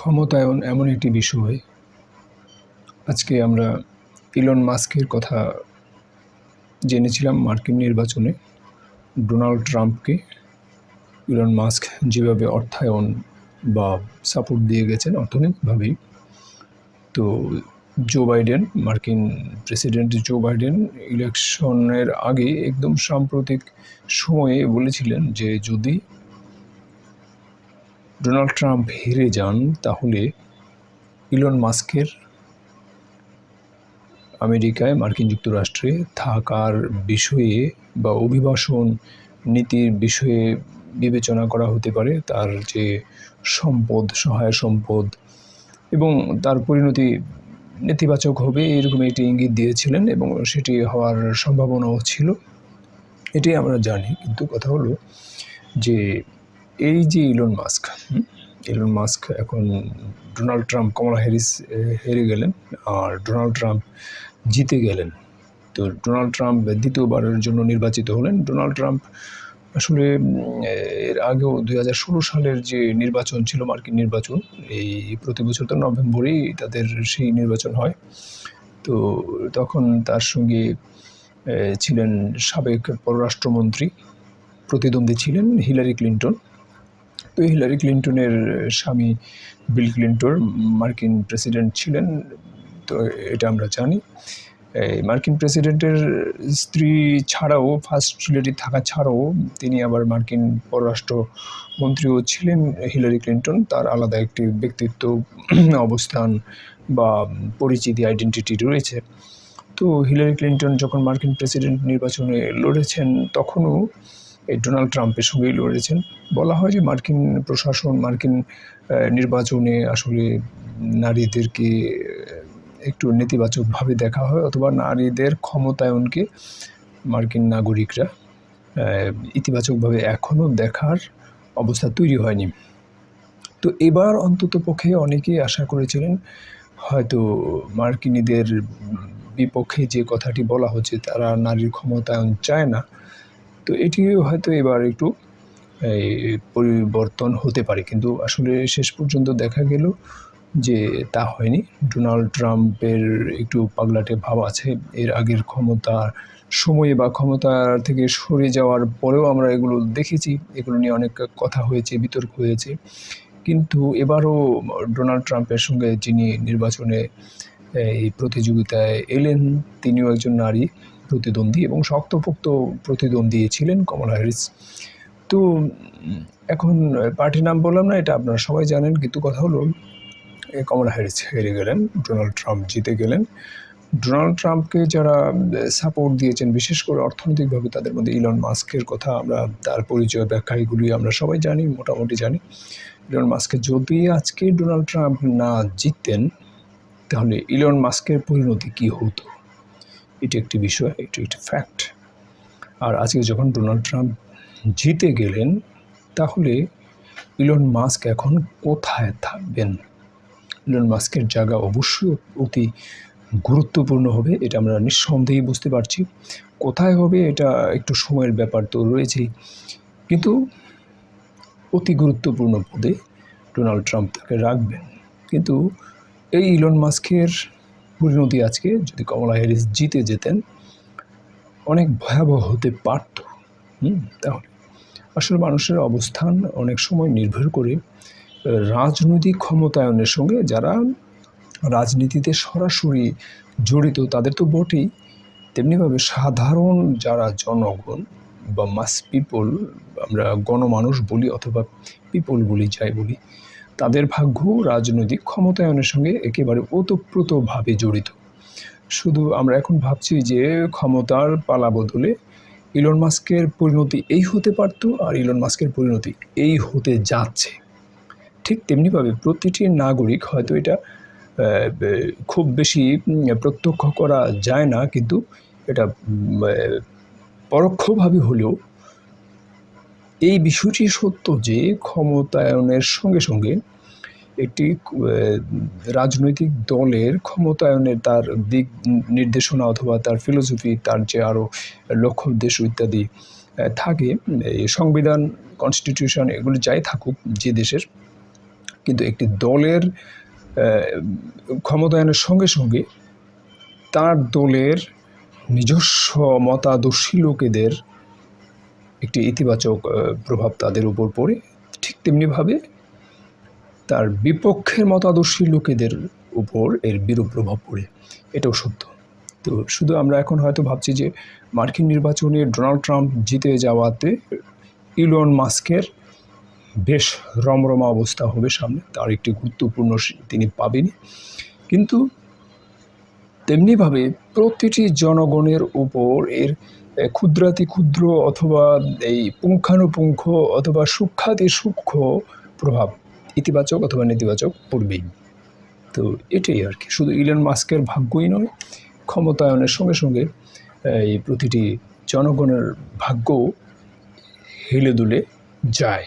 ক্ষমতায়ন এমন একটি বিষয়। আজকে আমরা ইলন মাস্কের কথা জেনেছিলাম মার্কিন নির্বাচনে। ডোনাল্ড ট্রাম্পকে ইলন মাস্ক যেভাবে অর্থায়ন বা সাপোর্ট দিয়ে গেছেন অর্থনৈতিকভাবেই। তো জো বাইডেন মার্কিন প্রেসিডেন্ট জো বাইডেন ইলেকশনের আগে একদম সাম্প্রতিক সময়ে বলেছিলেন যে যদি ডোনাল্ড ট্রাম্প হেরে যান, তাহলে ইলন মাস্কের আমেরিকায় মার্কিন যুক্তরাষ্ট্রে থাকার বিষয়ে বা অভিবাসন নীতির বিষয়ে বিবেচনা করা হতে পারে, তার যে সম্পদ, সহায় সম্পদ এবং তার পরিণতি নেতিবাচক হবে এরকম একটি ইঙ্গিত দিয়েছিলেন এবং সেটি হওয়ার সম্ভাবনাও ছিল। এটি আমরা জানি, কিন্তু কথা হলো যে এই যে ইলন মাস্ক ইলন মাস্ক এখন ডোনাল্ড ট্রাম্প কমলা হ্যারিস হেরে গেলেন আর ডোনাল্ড ট্রাম্প জিতে গেলেন। তো ডোনাল্ড ট্রাম্প দ্বিতীয়বারের জন্য নির্বাচিত হলেন। ডোনাল্ড ট্রাম্প আসলে এর আগেও দুই হাজার ষোলো সালের যে নির্বাচন ছিল, মার্কিন নির্বাচন, এই প্রতি বছর তো নভেম্বরেই তাদের সেই নির্বাচন হয়। তো তখন তার সঙ্গে ছিলেন সাবেক পররাষ্ট্রমন্ত্রী, প্রতিদ্বন্দ্বী ছিলেন হিলারি ক্লিন্টন। তো হিলারি ক্লিন্টনের স্বামী বিল ক্লিন্টন মার্কিন প্রেসিডেন্ট ছিলেন, তো এটা আমরা জানি। এই মার্কিন প্রেসিডেন্টের স্ত্রী ছাড়াও, ফার্স্ট লেডি থাকা ছাড়াও তিনি আবার মার্কিন পররাষ্ট্র মন্ত্রীও ছিলেন হিলারি ক্লিন্টন। তার আলাদা একটি ব্যক্তিত্ব, অবস্থান বা পরিচিতি আইডেন্টিটি রয়েছে। তো হিলারি ক্লিন্টন যখন মার্কিন প্রেসিডেন্ট নির্বাচনে লড়েছেন, তখনও এই ডোনাল্ড ট্রাম্পের সঙ্গেই লড়েছেন। বলা হয় যে মার্কিন প্রশাসন, মার্কিন নির্বাচনে আসলে নারীদেরকে একটু নেতিবাচকভাবে দেখা হয় অথবা নারীদের ক্ষমতায়নকে মার্কিন নাগরিকরা ইতিবাচকভাবে এখনও দেখার অবস্থা তৈরি হয়নি। তো এবার অন্তত পক্ষে অনেকেই আশা করেছিলেন হয়তো মার্কিনীদের বিপক্ষে যে কথাটি বলা হচ্ছে, তারা নারীর ক্ষমতায়ন চায় না। তো এটি হয়তো এবার একটু এই, পরিবর্তন হতে পারে। কিন্তু আসলে শেষ পর্যন্ত দেখা গেল যে তা হয়নি। ডোনাল্ড ট্রাম্পের একটু পাগলাটে ভাব আছে। এর আগের ক্ষমতার সময়ে বা ক্ষমতার থেকে সরে যাওয়ার পরেও আমরা এগুলো দেখেছি। এগুলো নিয়ে অনেক কথা হয়েছে বিতর্ক হয়েছে। কিন্তু এবারও ডোনাল্ড ট্রাম্পের সঙ্গে যিনি নির্বাচনে এই প্রতিযোগিতায় এলেন তিনিও একজন নারী। প্রতিদ্বন্দ্বী এবং শক্তপোক্ত প্রতিদ্বন্দ্বী ছিলেন কমলা হ্যারিস। তো, এখন পার্টির নাম বললাম না, এটা আপনারা সবাই জানেন, কিন্তু কথা হলো কমলা হ্যারিস হেরে গেলেন, ডোনাল্ড ট্রাম্প জিতে গেলেন। ডোনাল্ড ট্রাম্পকে যারা সাপোর্ট দিয়েছেন, বিশেষ করে অর্থনৈতিকভাবে তাদের মধ্যে ইলন মাস্কের কথা আমরা, তার পরিচয় ব্যাখ্যা এগুলি আমরা সবাই জানি, মোটামুটি জানি। ইলন মাস্কে যদি আজকে ডোনাল্ড ট্রাম্প না জিততেন তাহলে ইলন মাস্কের পরিণতি কী হতো? এটি একটি বিষয়, এটি একটি ফ্যাক্ট আর আজকে যখন ডোনাল্ড ট্রাম্প জিতে গেলেন, তাহলে ইলন মাস্ক এখন কোথায় থাকবেন? ইলন মাস্কের জায়গা অবশ্যই অতি গুরুত্বপূর্ণ হবে, এটা আমরা নিঃসন্দেহে বুঝতে পারছি। কোথায় হবে এটা একটু সময়ের ব্যাপার তো রয়েছেই। কিন্তু অতি গুরুত্বপূর্ণ পদে ডোনাল্ড ট্রাম্প তাকে রাখবেন। কিন্তু এই ইলন মাস্কের পরিণতি আজকে যদি কমলা হ্যারিস জিতে যেতেন, অনেক ভয়াবহ হতে পারত। হুম, তাহলে আসলে মানুষের অবস্থান অনেক সময় নির্ভর করে রাজনৈতিক ক্ষমতায়নের সঙ্গে যারা রাজনীতিতে সরাসরি জড়িত, তাদের তো বটেই। তেমনিভাবে সাধারণ যারা জনগণ বা মাস পিপল আমরা গণমানুষ বলি অথবা পিপল বলি, যাই বলি তাদের ভাগ্য রাজনৈতিক ক্ষমতায়নের সঙ্গে একেবারে ওতপ্রোতভাবে জড়িত। শুধু আমরা এখন ভাবছি যে ক্ষমতার পালা বদলে ইলন মাস্কের পরিণতি এই হতে পারতো আর ইলন মাস্কের পরিণতি এই হতে যাচ্ছে। ঠিক তেমনিভাবে প্রতিটি নাগরিক হয়তো এটা খুব বেশি প্রত্যক্ষ করা যায় না, কিন্তু এটা পরোক্ষভাবে হলেও এই বিষয়টি সত্য যে ক্ষমতায়নের সঙ্গে সঙ্গে একটি রাজনৈতিক দলের ক্ষমতায়নের তার দিক নির্দেশনা অথবা তার ফিলোসফি তার যে আরও লক্ষ্য, উদ্দেশ্য ইত্যাদি থাকে। সংবিধান কনস্টিটিউশন এগুলো যাই থাকুক, যে দেশের, কিন্তু একটি দলের ক্ষমতায়নের সঙ্গে সঙ্গে তার দলের নিজস্ব মতাদর্শী লোকেদের একটি ইতিবাচক প্রভাব তাদের উপর পড়ে। ঠিক তেমনিভাবে তার বিপক্ষের মতাদর্শী লোকেদের উপর এর বিরূপ প্রভাব পড়ে। এটাও সত্য। তো শুধু আমরা এখন হয়তো ভাবছি যে মার্কিন নির্বাচনে ডোনাল্ড ট্রাম্প জিতে যাওয়াতে ইলন মাস্কের বেশ রমরমা অবস্থা হবে সামনে। তার একটি গুরুত্বপূর্ণ তিনি পাবেনই কিন্তু তেমনিভাবে প্রতিটি জনগণের উপর এর ক্ষুদ্রাতি ক্ষুদ্র অথবা এই পুঙ্খানুপুঙ্খ অথবা সূক্ষাতি সূক্ষ্ম প্রভাব, ইতিবাচক অথবা নেতিবাচক পড়বেই তো এটাই আর কি। শুধু ইলন মাস্কের ভাগ্যই নয়, ক্ষমতায়নের সঙ্গে সঙ্গে এই প্রতিটি জনগণের ভাগ্য হেলে দুলে যায়।